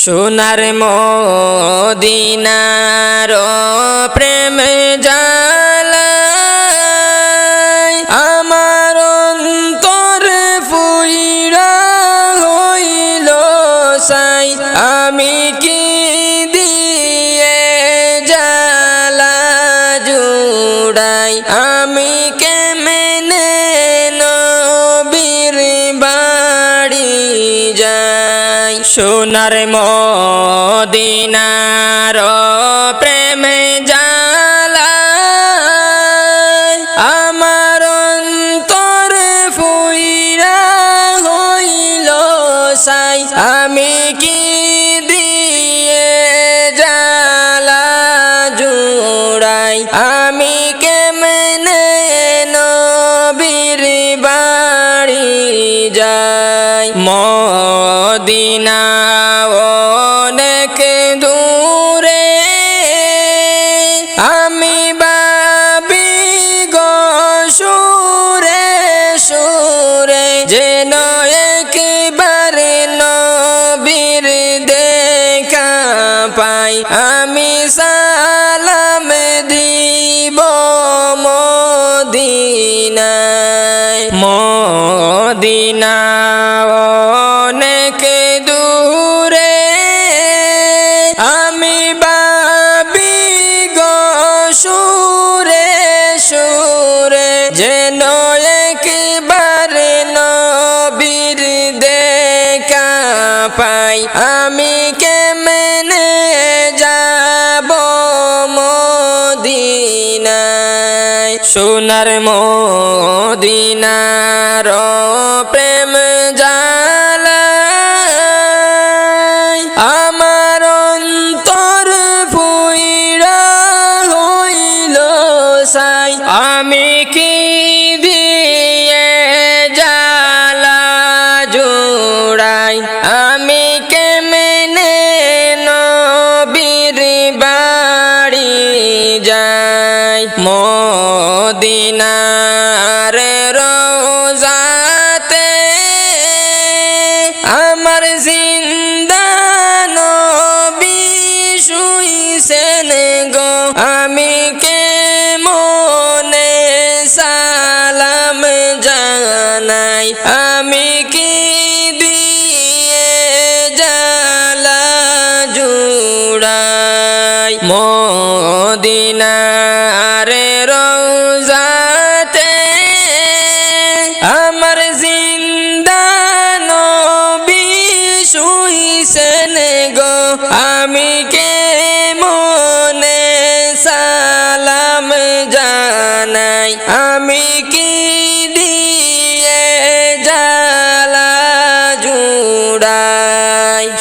সোনার মদিনার প্রেম যা সোনার মদিনার la সোনার মদিনার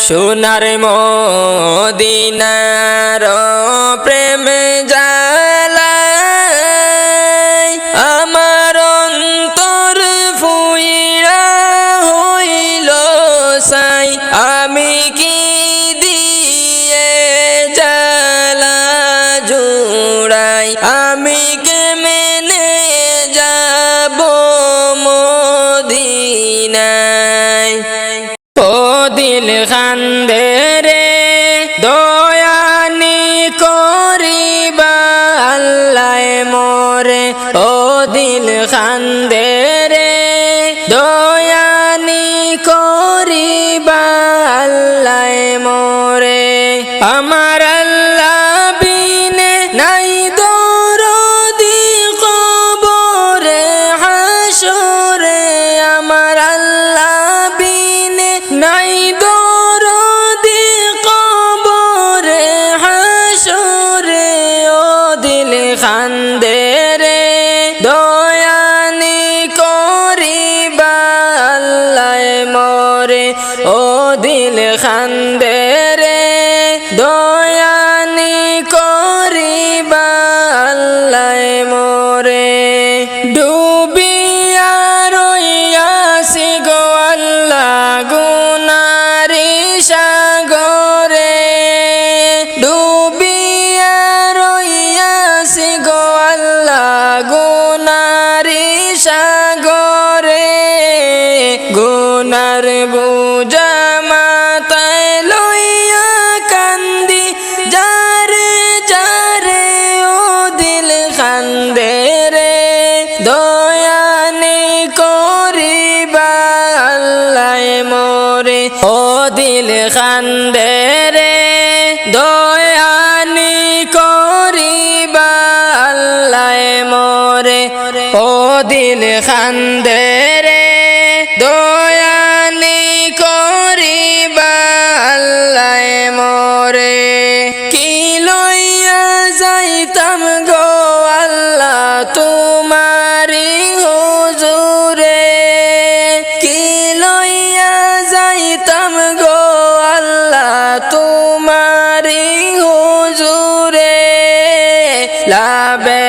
সোনার মদিনার প্রেম যা আমার খান্দে রে দয়ানি করিবা আল্লাহ মরে ও দিল খান্দে লাবে মূলে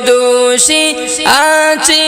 দোষী আছি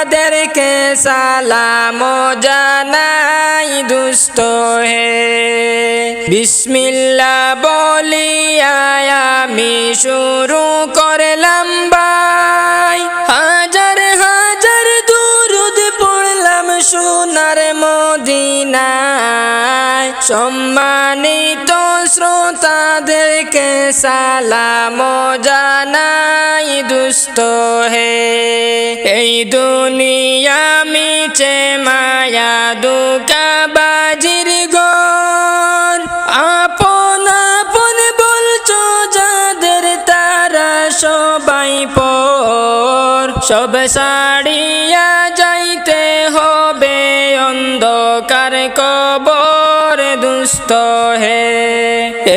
শ্রোতাদেরকে সালাম জানাই দুষ্ট হে। বিসমিল্লা বলিয়া আমি শুরু করলাম বাই হাজার হাজার দুরুদ পড়লাম সোনার মদিনায়। সম্মানিত শ্রোতাদেরকে সালাম জানাই, দুষ্ট হে। এই দুনিয়া মিছে মায়া দুকা বাজির গন আপন আপন বলছো যাদের তারা সবাই পর। সব সাড়িয়া যাইতে হবে অন্ধকার কবর। দুস্থ হে।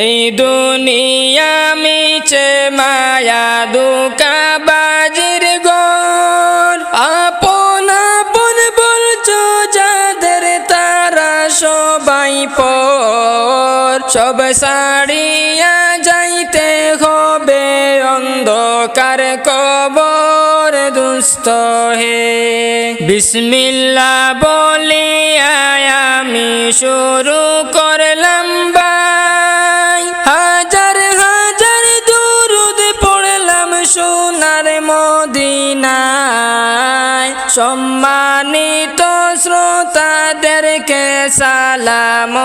এই দুনিয়া মিছে মায়া দুকা বাজির গর আপন আপন বলছো যাদের তারা সবাই পর। সব সাড়িয়া যাইতে হবে অন্ধকার কবর দুস্থ হে। বিসমিল্লা বলিয়া আমি শুরু করলাম সম্মানিত শ্রোতাদেরকে সালাম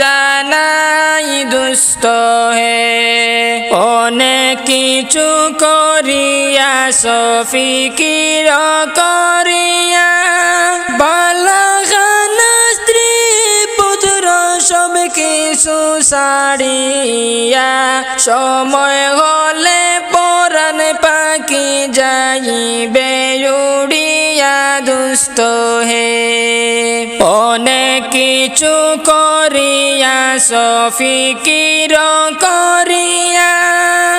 জানাই দুস্ত হে। অনেক কিছু করিয়া সফি কির করিয়া বালাখানা স্ত্রী পুত্র সব কিছু সারিয়া সময় হলে পরান পাখি যাইবে। দুস্থ হে। অনেক কিছু করিয়া সফিকির করিয়া।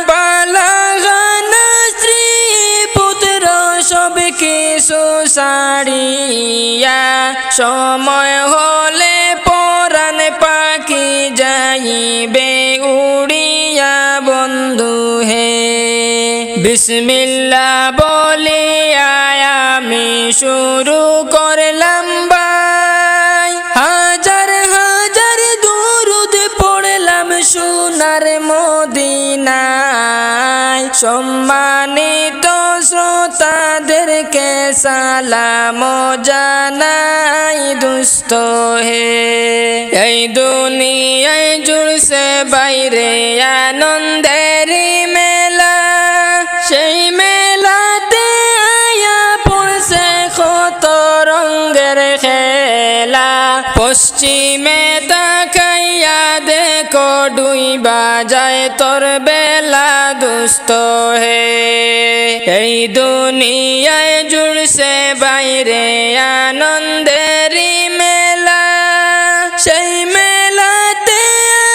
পালাগানা স্ত্রী পুত্র সব কিছু সাড়িয়া সময় হলে পরাণ পাখি যাইবে উড়িয়া বন্ধু হে। বিসমিল্লা বলিয়া আমি শুরু করলাম বাই হাজার হাজার দুরুদ পড়লাম সোনার মদিনায়। সম্মানিত শ্রোতাদেরকে সালাম জানাই দুস্থ হে। এই দুনিয়ায় জুড়ছে বাইরে আনন্দের মেলা। সেই পশ্চিমে তাকাইয়া দেখো, ডুইবা যায় তোর বেলা দুস্ত হে। এই দুনিয়ায় জুড়ছে বাইরে আনন্দেরই মেলা। সেই মেলাতে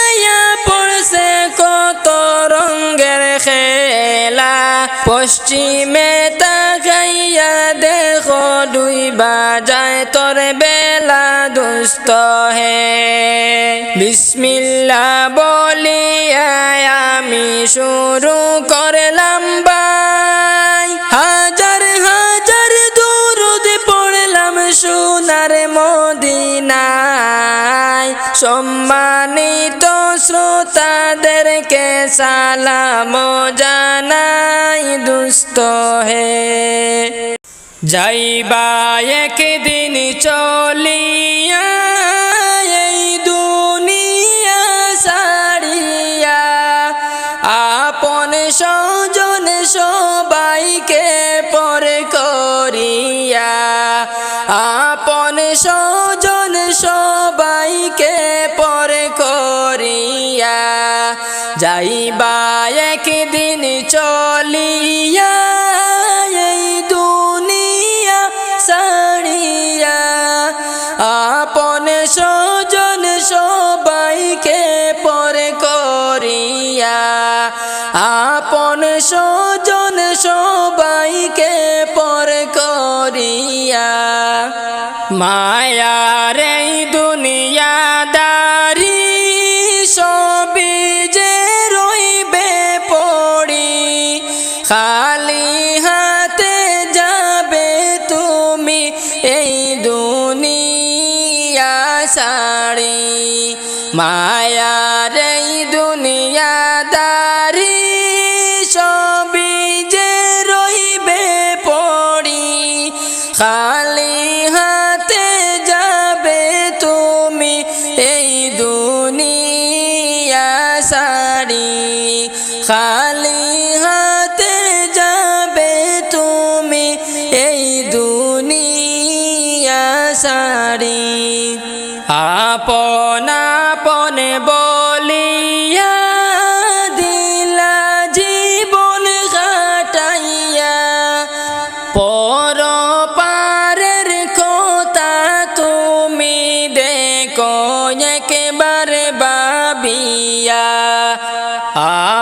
আয়া পড়ছে কত রঙ্গের খেলা। পশ্চিমে বিসমিল্লা বলিয়া আমি শুরু করলাম বাই হাজার হাজার দুরুদ পড়লাম সোনার মদিনায়। সম্মানিত শ্রোতাদেরকে সালাম জানাই দুস্থ হে। যাইবা একদিন চলিয়া সজন সবাইকে পর করিয়া, মায়ার এই দুনিয়াদারি সবই যে রইবে পড়ি, খালি হাতে যাবে তুমি এই দুনিয়া সাড়ি মায়ার এই দুনিয়াদারি সবই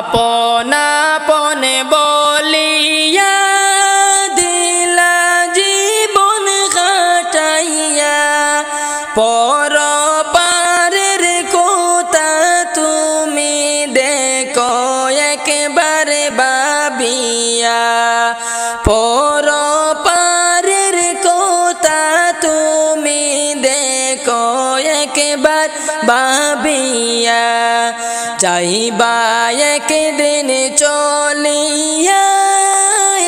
আপন আপন বলিয়া দিলা জীবন কাটাইয়া, পর পারের কথা তুমি দেখো একেবারে বাবিয়া পর পারের কথা তুমি দেখো একবার বাবিয়া যাইবা একদিন চলিয়া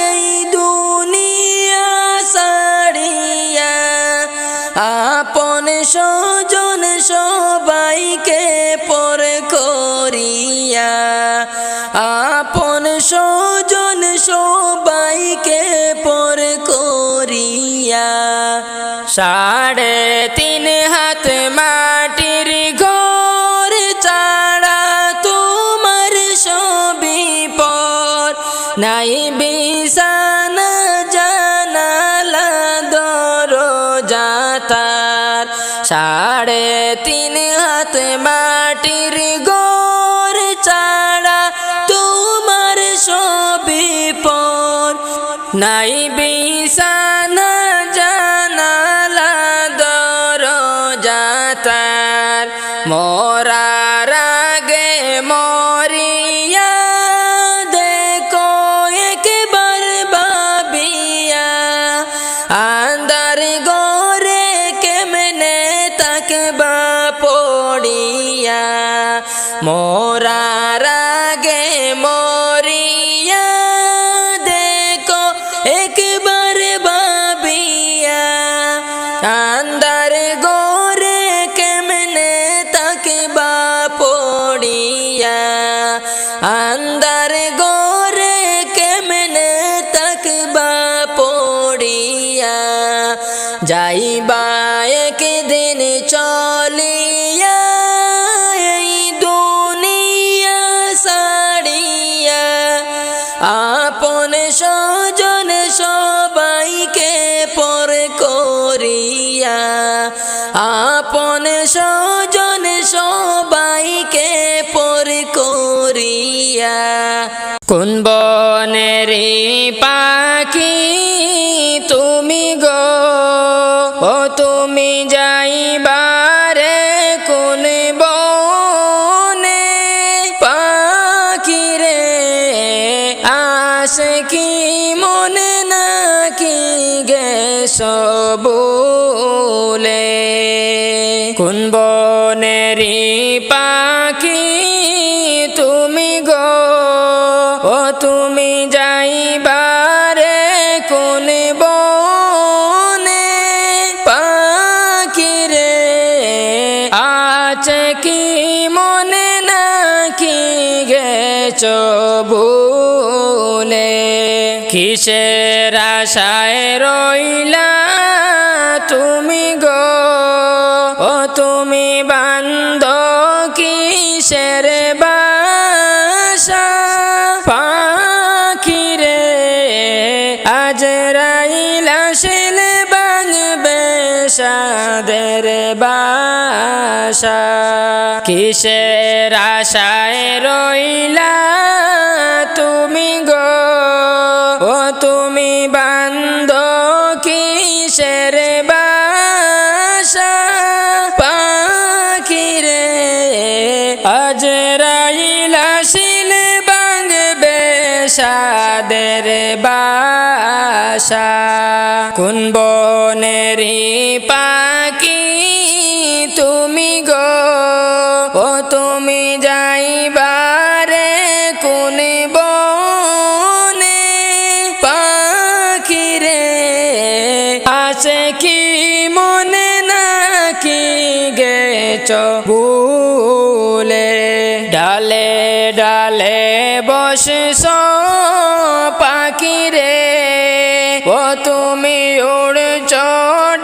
এই দুনিয়া সাড়িয়া আপন সজন সবাইকে পর করিয়া। আপন সজন সবাইকে পর করিয়া। সাড়ে তিন হাত মাটির নাই বিছানা স্বজন সবাইকে পর করিয়া। কোন বনের পাখি তুমি গো? কোন বনেরি পাখি তুমি গো? ও তুমি যাইবারে কোন বনে পাখি রে? আছে কি মনে নাকি গেছ ভুলে? কিসের আশায় রইলা তুমি গো? তুমি বান্দ কিসের বাসা? পাখি রে আজ রাইলা শিলে বাংবে সাদের বাসা। কিসের আশায় রইলা তুমি গো? ও তুমি বান্দ কিসের বাসা সাদের বাসা কোন বনেরি পাখি ডালে ডালে বসে পাখি রে। ও তুমি উড়ছ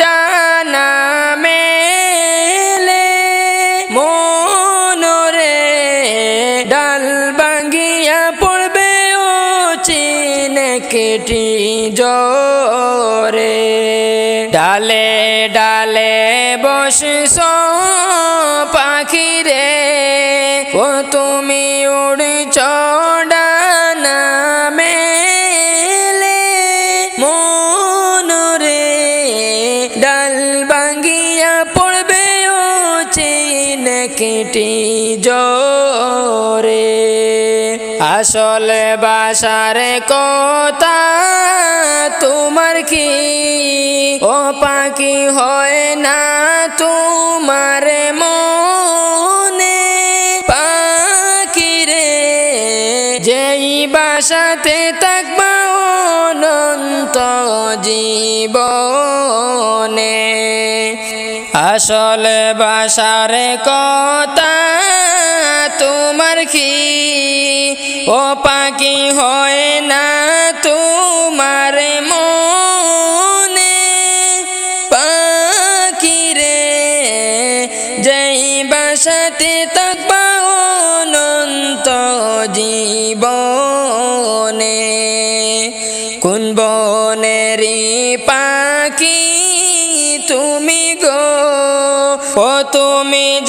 ডানা মেলে। মনরে ডাল ভাঙ্গিয়া পড়বে ও চিনে কেটি জরে ডালে ডালে বসিস পাখি রে। তুমি উড়ছ ডানা মেলে, মনরে ডাল কেটি জরে আসলে বাসার কথা তোমার কি? ও পাখি হয় না তোমার মনে আসলে বাসার কথা তোমার কি? ও পাখি হয় না তোমার মনে? পাখি রে, যেই বাসাতে থাকবা তুমি